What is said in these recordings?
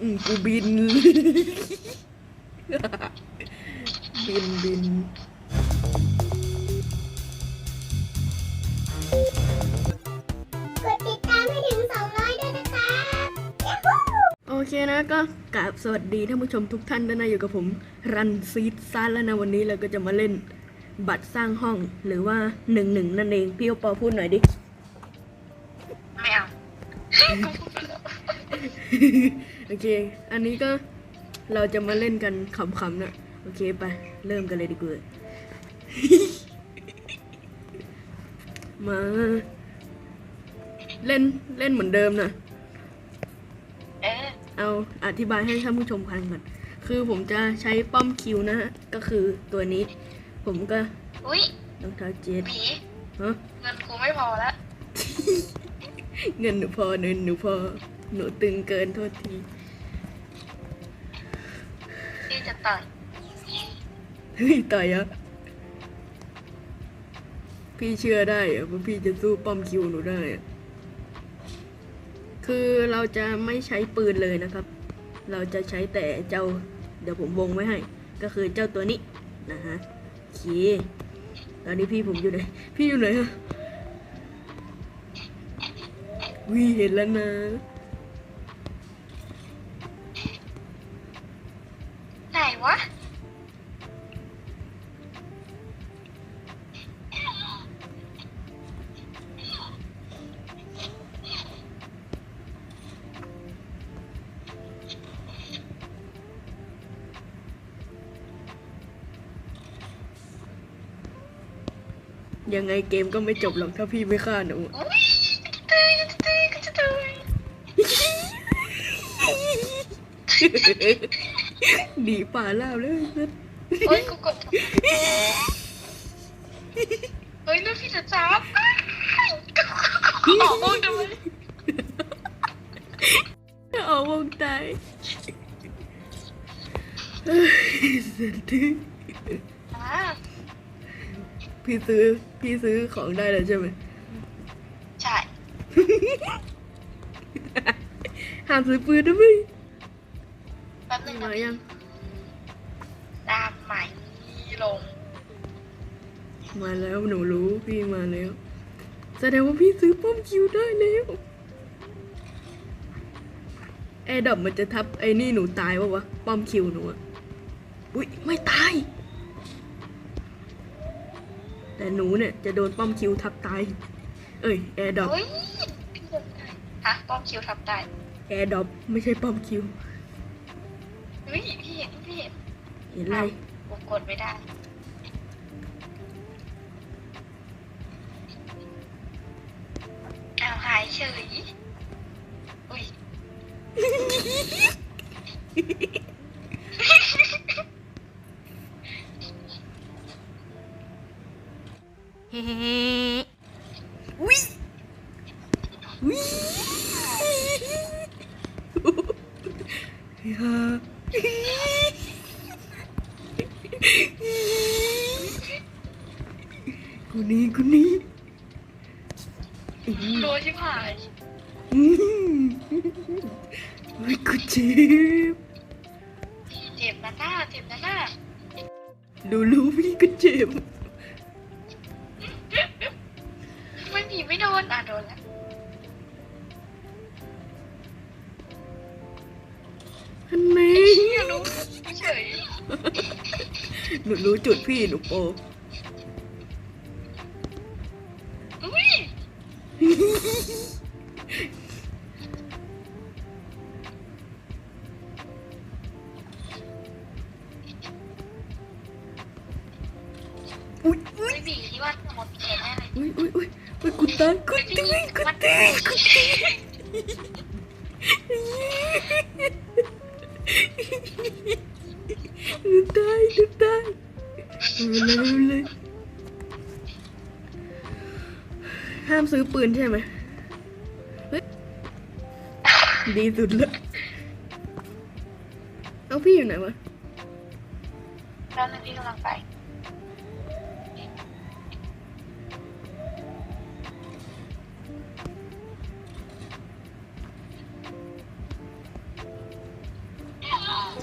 อืมกูบิน บินบิน กดติดตามให้ถึง 200 ด้วยนะครับยาฮูโอเคนะก็กราบสวัสดีท่านผู้ชมทุกท่านด้วยนะอยู่กับผมรันซีดซานแล้วนะวันนี้เราก็จะมาเล่น บัตรสร้างห้องหรือว่าหนึ่งหนึ่งนั่นเอง พี่โอปอพูดหน่อยดิ ไม่เอา โอเค อันนี้ก็เราจะมาเล่นกันขำๆนะโอเคไป เริ่มกันเลยดีกว่ามา เล่นเล่นเหมือนเดิมนะเออเอาอธิบายให้ท่านผู้ชมฟังก่อนคือผมจะใช้ป้อมคิวนะฮะ ก็คือตัวนี้ ผมก็อุ้ยรองเท้าเจดหมีฮะเงินกูไม่พอแล้วเงินหนูพอเงินหนูพอ หนูตึงเกินโทษที ที่จะ ต่อยเฮ้ยต่อยอะพี่เชื่อได้อะว่าพี่จะสู้ป้อมคิวหนูได้อะคือเราจะไม่ใช้ปืนเลยนะครับ เราจะใช้แต่เจ้า เดี๋ยวผมวงไว้ให้ ก็คือเจ้าตัวนี้นะฮะโอเคตอนนี้พี่ผมอยู่ไหน พี่อยู่ไหนอะวิเห็นแล้วนะ ยังไงเกมก็ไม่จบหรอกถ้าพี่ไม่ฆ่าหนูอุ้ยกระจะตุยกระจะตุยกระจะตุยหนีป่าล่าแล้วนะโอ้ยกูกดเฮ้ยลูกพี่จะจับออกมองด้วยออกวงตายเฮ้ยสุดที่อ่า พี่ซื้อพี่ซื้อของได้แล้วใช่ไหมใช่ห้ามซื้อปืนนะพี่แป๊บนึงนะมายังตามใหม่ลง มาแล้วหนูรู้พี่มาแล้วแสดงว่าพี่ซื้อป้อมคิวได้แล้วแอร์ดับมันจะทับไอ้นี่หนูตายปะวะป้อมคิวหนูอะอุ้ยไม่ตาย แต่หนูเนี่ยจะโดนป้อมคิวทับตาย เอ้ยแอร์ดับเฮ้ยพี่เดินได้ฮะป้อมคิวทับได้แอร์ดับไม่ใช่ป้อมคิวเฮ้ยพี่เห็นพี่เห็นเห็นไรผมกดไม่ได้อ้าวหายเฉยอุ้ย วิวิฮ่ากูนี่กูนี่โดนชิบหายอืมกูเจ็บเจ็บนะหน้าเจ็บนะหน้าดูรู้พี่ก็เจ็บ หนูรู้จุดพี่หนูโป ดีสุดแล้วเอาพี่อยู่ไหนวะแล้วนึงพี่กำลังไป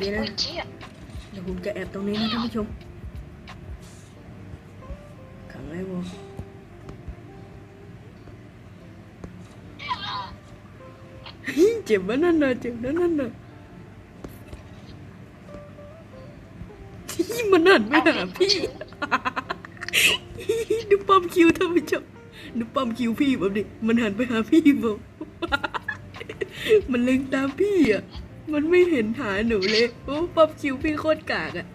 นี่นะอุ้ยเจี๊ยเดี๋ยวผมจะแอบตรงนี้นะท่านผู้ชม จ็บนั่นน่ะเจ็บนะนั่นน่ะที่มันหันไปหาพี่ดูปั๊มคิวท่านผู้ชมดูปั๊มคิวพี่แบบดิมันหันไปหาพี่ผมมันเล็งตามพี่อะ มันไม่เห็นหาหนูเลยโอ้ปั๊มคิวพี่โคตรกากอะ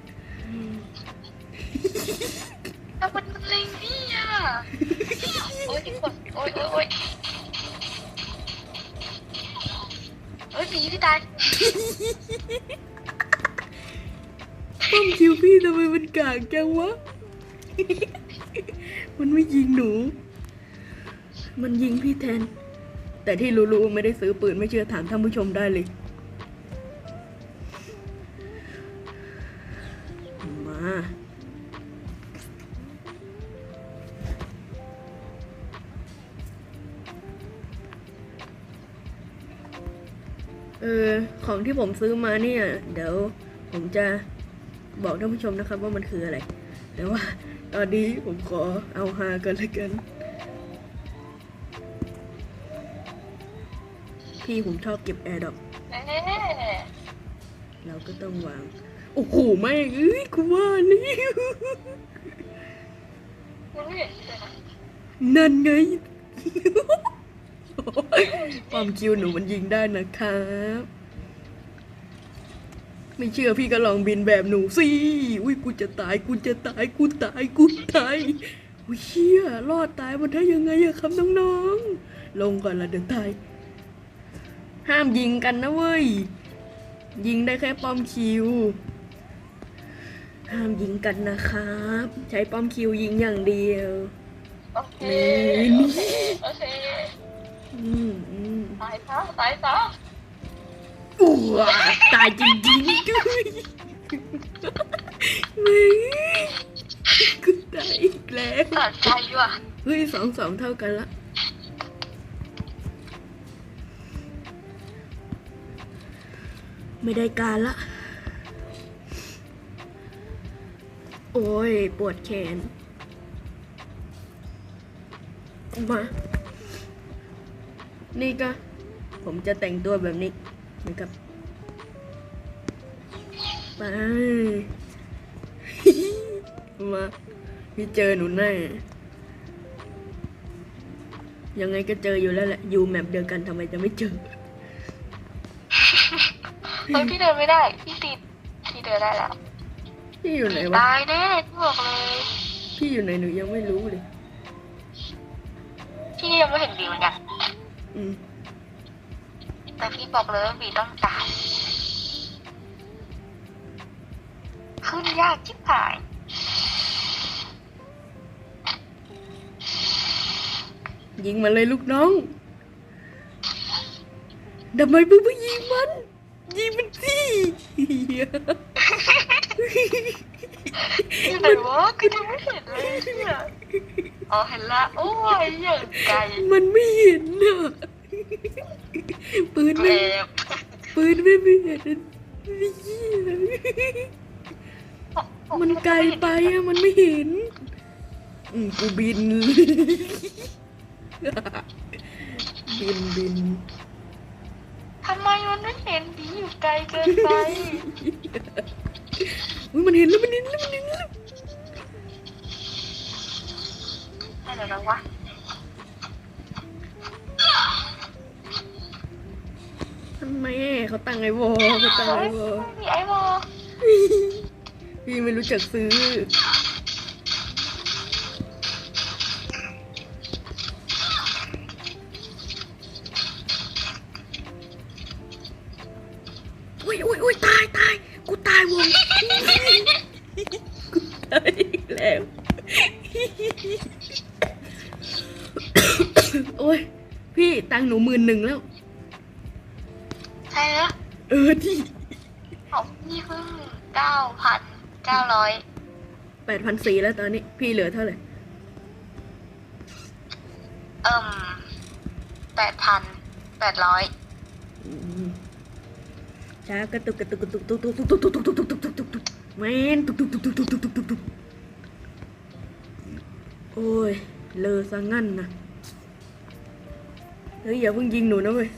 แล้วมันมันเล็งพี่อะโอ้ยโอ้ยโอ้ยโอ้ย เอ้ยผีพี่ตายปั๊มคิวพี่ทำไมมันกากจังวะ มันไม่ยิงหนู มันยิงพี่แทน แต่ที่รู้ๆไม่ได้ซื้อปืนไม่เชื่อถามท่านผู้ชมได้เลย มา ออของที่ผมซื้อมาเนี่ย เดี๋ยวผมจะบอกท่านผู้ชมนะครับว่ามันคืออะไร แต่ว่าตอนนี้ผมขอเอาฮากันละกัน พี่ผมชอบเก็บแอร์ดอกเอ๊ะเราก็ต้องวาง โอ้โหแม่งเอ้ยกูว่าแล้วมันไม่เห็นเลยนะนั่นไง ความคิวหนูมันยิงได้นะครับ ไม่เชื่อพี่ก็ลองบินแบบหนูสิอุ้ยกูจะตายกูจะตายกูตายกูตายอุ้ยเชี่ยรอดตายมันได้ยังไงอะครับน้องๆ ลงก่อนละเดี๋ยวตาย ห้ามยิงกันนะเว้ย ยิงได้แค่ป้อมคิว ห้ามยิงกันนะครับ ใช้ป้อมคิวยิงอย่างเดียว โอเค นี่ โอเค อเคอืมอืมตายซะตายซะอ้วตายจริงๆด้วยไม่กูตายอีกแล้วตัดใจว่ะเฮ้ยสองสองเท่ากันละไม่ได้การละ โอ้ย ปวดแขน มา นี่ก็ ผมจะแต่งตัวแบบนี้นะครับไปมาพี่เจอหนูแน่ยังไงก็เจออยู่แล้วแหละ อยู่แมปเดียวกันทำไมจะไม่เจอเฮ้ยพี่เดินไม่ได้ พี่ติดพี่เดินได้แล้ว พี่อยู่ไหนวะตายแน่พี่บอกเลย พี่อยู่ไหนหนูยังไม่รู้เลย พี่ยังไม่เห็นบีเหมือนกัน อืมแต่พี่บอกเลยว่าบีต้องตายขึ้นยากชิบหายยิงมันเลยลูกน้องทำไมมึงไม่ยิงมัน ยิงมันสิเหี้ยอยู่ไหนวะก็ยังไม่เห็นเลยเนี่ย อ๋อเห็นละโอ้ยอย่างไกลมันไม่เห็นน่ะปืนแกไม่บปืนไม่ไม่เห็นเหี้ยมันไกลไปอะมันไม่เห็นอืมกูบิน บินบินทำไมมันไม่เห็นบีอยู่ไกลเกินไปอุ้ยมันเห็นแล้วมันเห็นแล้วมันเห็นแล้ว ให้เดี๋ยวนะวะทำไมเขาตั้งไอ้วอเขาตั้งไอ้วอมีไอ้วอพี่ไม่รู้จักซื้อ อุ้ยอุ้ยอุ้ยตายตาย กูตายวง กูตายอีกแล้ว โอ้ย พี่ตัง ค์หนูหมื่นหนึ่งแล้ว ใช่แล้วเออที่ของพี่เพิ่งเก้าพันเก้าร้อยแปดพันสี่แล้วตอนนี้ พี่เหลือเท่าไหร่เอิ่มแปดพันแปดร้อยอืมช้ากระตุกกระตุกกระตุกตุกตุกตุกตุกตุกตุกตุกตุกตุกตุกตุกตุกแมนตุกตุกตุกตุกตุกตุกตุกตุกตุกโอ้ยเลอซะงั้นนะเฮ้ยอย่าเพิ่งยิงหนูนะเว้ย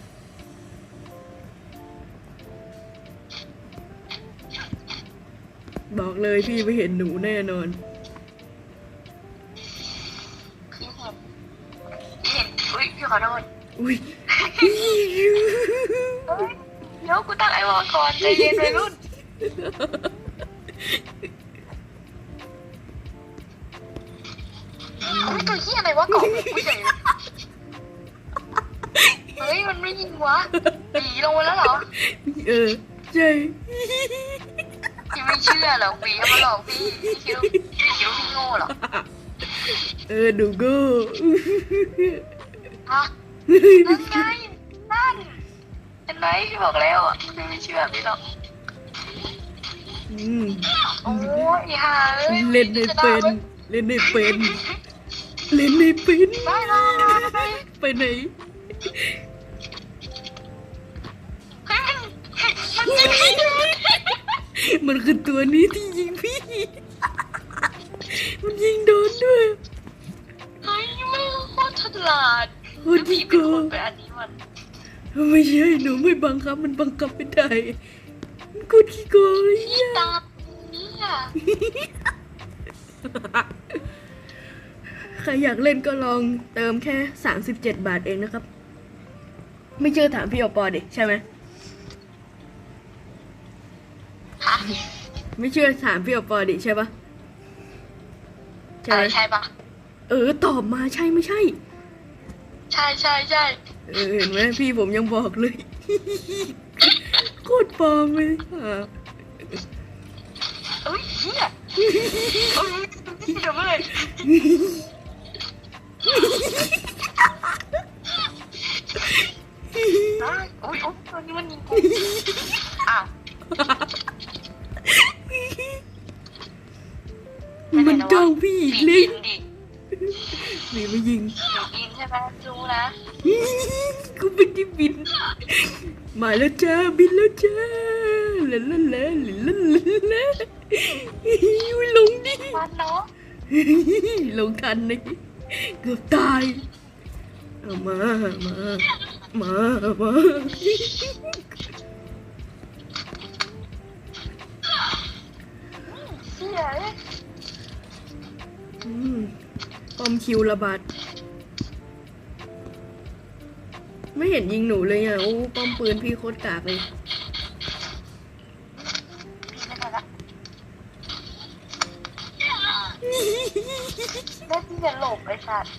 บอกเลยพี่ไม่เห็นหนูแน่นอน พี่เห็นพี่เห็นอุ้ยพี่ขอโทษอุ้ยเฮ้ยเดี๋ยวกูตั้งไอวอลก่อนใจเย็นวัยรุ่นอุ้ยตัวเหี้ยอะไรวะเกาะหัวกูใหญ่เลยเฮ้ยมัน ไม่ยิงวะหนีลงมาแล้วเหรอเออใช่พี่ไม่เชื่อหรอกปีมาหลอกพี่พี่คิดว่าพี่คิดว่าพี่โง่เหรอเออหนูก็ฮะนั่นไงนั่นเห็นไหมพี่บอกแล้วอะพี่ไม่เชื่อพี่หรอกอืมโอ้ยห่าเอ้ยเล่นในเป็นเล่นในเป็นเล่นในเป็นได้ได้ได้ไปไหน มันยิงพี่เลยมันคือตัวนี้ที่ยิงพี่ มันยิงโดนด้วยเฮ้ยไม่โคตรฉลาดโอ้ยพี่ที่เป็นโกคนงไปอันนี้มันไม่ใช่หนูไม่บังคับมันบังคับไม่ได้มันกดขี้โกงเลยพี่ตามเนี่ยใครอยากเล่นก็ลองเติมแค่ 37 บาทเองนะครับ ไม่เชื่อถามพี่อปอดิใช่ไหม ฮะไม่เชื่อถามพี่อปอดิใช่ปะใช่ใช่ไหมใช่ปะเออตอบมาใช่ไม่ใช่ ใช่ใช่ใช่เออเห็นไหมพี่ผมยังบอกเลย โคตรปลอมเลยอะเอ้ยเฮียเอ้ยเดี๋ยวเลยอ้าวอุ้ยอุ้ยตัวนี้มันยิงกู มาแล้วจ้าบินแล้วจ้าลาลาลาลาลาลาลาอุ๊ยลงดิมันเนาะลงทันนะเกือบตายเอามามามามาเสียเอ้ยอืมป้อมคิวระบาด ไม่เห็นยิงหนูเลยอะโอ้ป้อมปืนพี่โคตรกากเลยพี่ไม่ทันละแม่พี่จะหลบไอ้สัตว์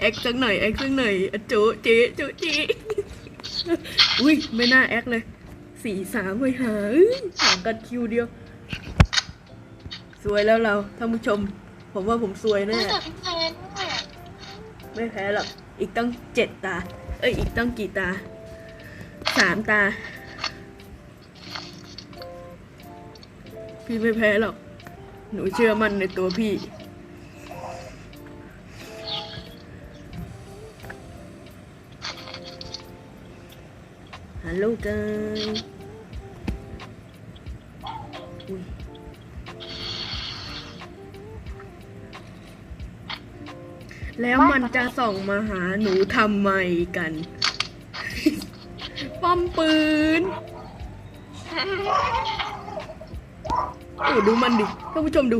แอคสักหน่อยแอคสักหน่อยอะโจเจ๊โจเจ๊อุ้ยไม่น่าแอคเลยสี่สามไปหาเอ้ยห่างกันคิวเดียว สวยแล้วเราท่านผู้ชม ผมว่าผมสวยแน่แต่พี่แพนเนี่ย ไม่แพ้หรอก อีกตั้งเจ็ดตา เอ้ย อีกตั้งกี่ตา สามตา พี่ไม่แพ้หรอก หนูเชื่อมั่นในตัวพี่ ฮัลโหลกัน แล้วมันจะส่องมาหาหนูทำไมกัน ป้อมปืนโอ้ดูมันดิท่านผู้ชมดู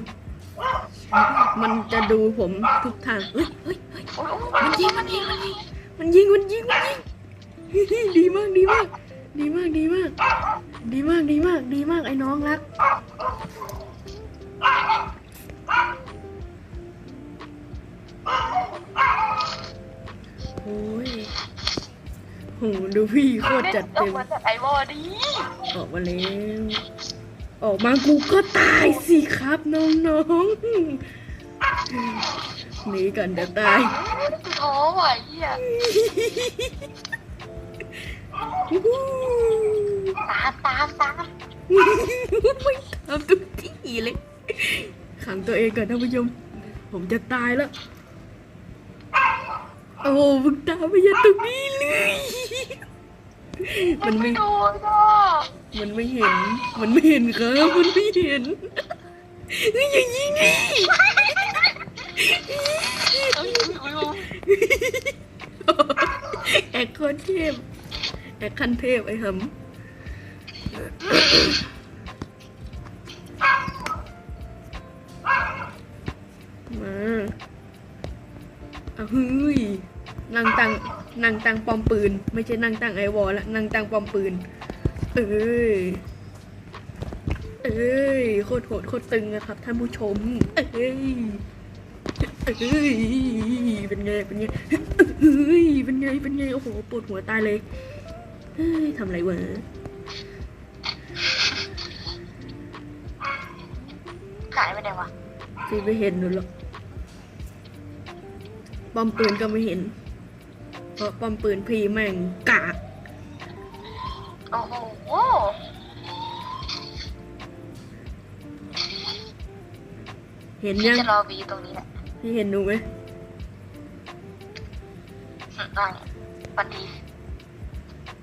มันจะดูผมทุกทางเฮ้ยเฮ้ยเฮ้ยโอ้ยมันยิงมันยิงมันยิงมันยิงมันยิงมันยิงดีมากดีมาก ดีมากดีมาก ดีมากดีมากดีมากไอ้น้องรัก โอ้ยโหดูพี่โคตรจัดเต็เต็มมมาจากไอวอดีออกมาแล้ว ออกมากูก็ตายสิครับน้องๆหนีกันเดี๋ยวตายกูท้อว่ะไอ้เฮียตามตามตามไม่ทำทุกที่เลยขังตัวเองก่อนท่านผู้ชมผมจะตายแล้ว โอ้มึงตามไปยันตรงนี้เลย มันไม่ไม่โดนอะมันไม่เห็น มันไม่เห็นครับมันไม่เห็นเฮ้ยอย่างนี้นี่เอ้ยอุ๊ยอุ๊ยแอคคอนเทพแอคคันเทพไอ้หำมาเอาเฮ้ย นั่งตังนั่งตังปอมปืน ไม่ใช่นั่งตังไอวอลละนั่งตังปอมปืน เอ้ยเอ้ยโคตรโหดโคตรตึงนะครับท่านผู้ชม เอ้ยเอ้ยเป็นไงเป็นไงเอ้ยเป็นไงเป็นไงโอ้โหปวดหัวตายเลยเฮ้ยทำอะไรวะหายไปไหนวะพี่ไม่เห็นหนูหรอกปอมปืนก็ไม่เห็นเพ ราะปอมปืนพี่แม่งกากโอ้โหเห็นพี่ยังจะรอวีตรงนี้แหละพี่เห็นหนูไหมอืมได้สวัสดี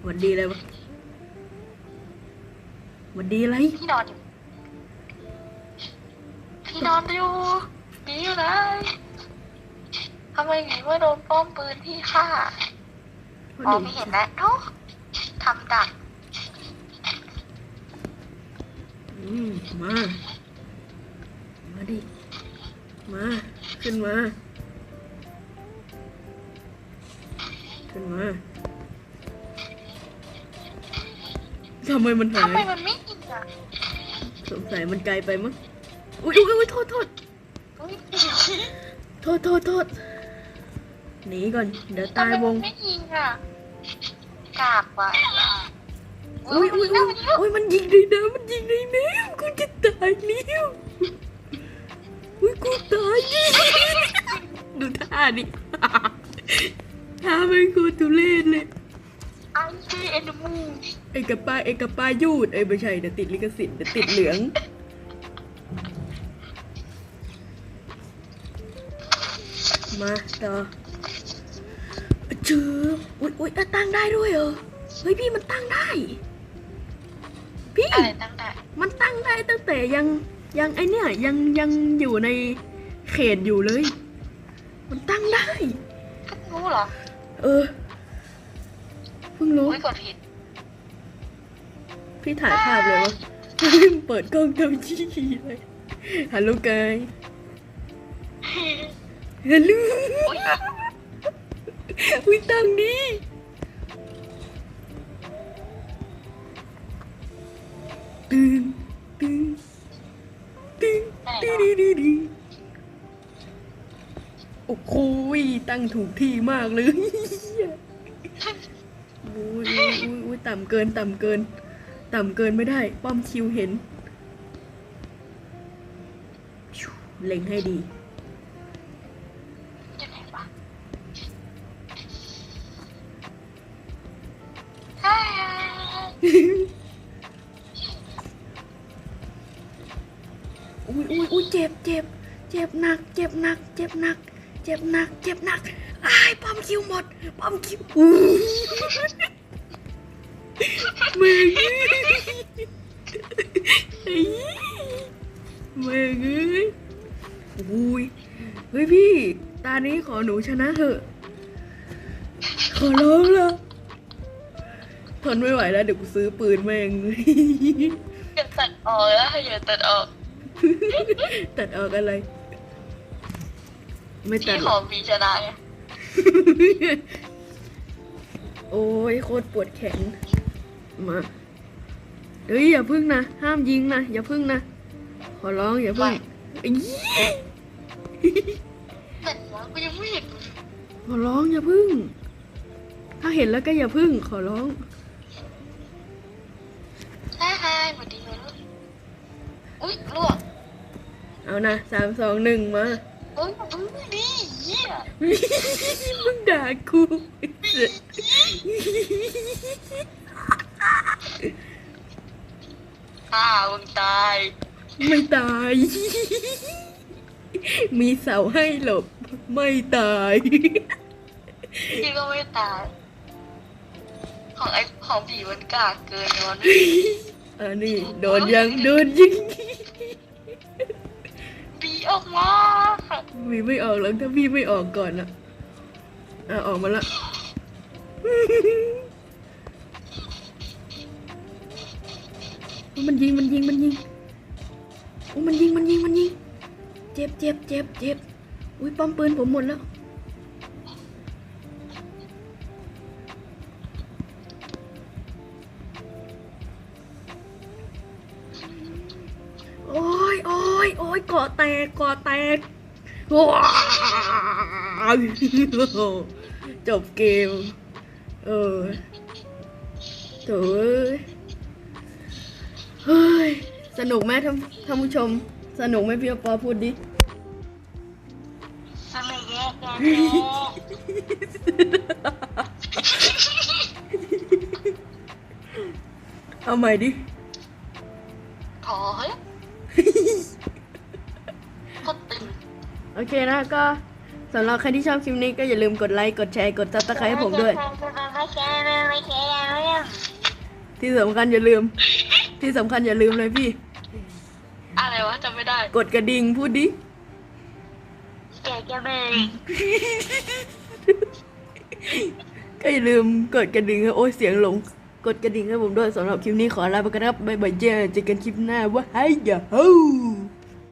หวัดดีอะไรวะหวัดดีอะไรพี่นอนอยู่พี่นอนอยู่พี่อยู่ไหนทำไมหนีว่าโดนป้อมปืนพี่ฆ่าเพราะ มหอนูงไม่เห็นแล้วโอ้ทำดักอืมมา มาดิ มา ขึ้นมา ขึ้นมาทำไมมันหาทำไมยมันไม่ยิงอะสงสัยมันไกลไปมั้ง อุ้ยอุ้ยอุ้ยโทษโทษ อุ๊ย โทษโทษโทษ หนีก่อน เดี๋ยวทำตาไมยวมันงไม่ยิงอะกากว่ะอุ้ยอุ้ยอุ้ยอุ้ยมันยิงในน้ำมันยิงในน้ำกูจะตายแล้วอุ้ยกูตายดูท่าดิท่าไม่กูทุเรศเลยไอ้ที่เอ็นมูไอ้กระป้าไอ้กระป้ายูดไอ้ยไม่ใช่เดี๋ยวติดลิขสิทธิ์เดี๋ยวติดเหลืองมาต่อเจออุ้ยอุ้ยอะตั้งได้ด้วยเหรอ เฮ้ยพี่มันตั้งได้ พี่ อะไรตั้งแต่มันตั้งได้ตั้งแต่ยังยังไอเนี่ยยังยังอยู่ในเขตอยู่เลย มันตั้งได้เพิ่งรู้เหรอเออเพิ่งรู้ อุ้ยกดผิดพี่ถ่ายภาพเลยวะเปิดกล้องทำชี้เลยฮัลโหลกายฮัลโหลอุ้ย อุ้ยตั้งดีตึงตึงตึงตึงตึงตึงตึงโอ้โหยตั้งถูกที่มากเลยอุ้ยอุ้ยอุ้ยอุ้ยต่ำเกินต่ำเกิน ต่ำเกินไม่ได้ ป้อมคิวเห็นชิวเล็งให้ดี บหนัก เจ็บหนักอ้ายป้อมคิวหมด ป้อมคิวอู้มึงไอ้มึงเอ้ยอุ้ยเฮ้ยพี่ ตานี้ขอหนูชนะเถอะ ขอร้องละทนไม่ไหวแล้วเดี๋ยวกูซื้อปืนแม่งอย่าตัดออกนะอย่าตัดออก ตัดออกอะไร ไม่ตัพี่ดขหรออกมีชนะไงโอ้ยโคตรปวดแขน มาเฮ้ยอย่าพึ่งนะ ห้ามยิงนะ อย่าพึ่งนะ ขอร้องอย่าพึ่งอี๋แต่ว่ากูยังไม่เห็นขอร้องอย่าพึ่ง ถ้าเห็นแล้วก็อย่าพึ่ง ขอร้อง ฮ่าฮ่าสวัสดีเลยอุ้ยล่วงเอานะสามสองหนึ่งมา อ้ยอุ้ยดีเหี้ยมึงด่ากูฆ่ามึงตาย ไม่ตาย มีเสาให้หลบ ไม่ตายพี่ก็ไม่ตาย ของไอ้ของผีมันกากเกินนอนอันนี้โดนยังโดนยิง ออกมาพี่ไม่ออกหรอกถ้าพี่ไม่ออกก่อนอะอะออกมาละมันยิงมันยิงมันยิงโอ้มันยิงมันยิงมันยิง เจ็บเจ็บเจ็บเจ็บอุ้ยป้อมปืนผมหมดแล้วาะแตกเกาะจบเกม เออโถ่เอ้ยเฮ้ย สนุกไหมท่านท่านผู้ชม สนุกไหมพี่ปอพูดดิสนุกมากเอาใหม่ดิ เคนะก็สำหรับใครที่ชอบคลิปนี้ก็อย่าลืมกดไลค์ กดแชร์ กดซับสไครต์ให้ผมด้วย ที่สำคัญอย่าลืม ที่สำคัญอย่าลืมเลยพี่ อะไรวะจำไม่ได้ กดกระดิ่งพูดดิแกจะไม่ก็อย่าลืมกดกระดิ่งให้โอ้ยเสียงหลง กดกระดิ่งให้ผมด้วยสำหรับคลิปนี้ขอลาไปกันครับบ๊ายบายเจอเจอกันคลิปหน้าว่าไฮยาฮู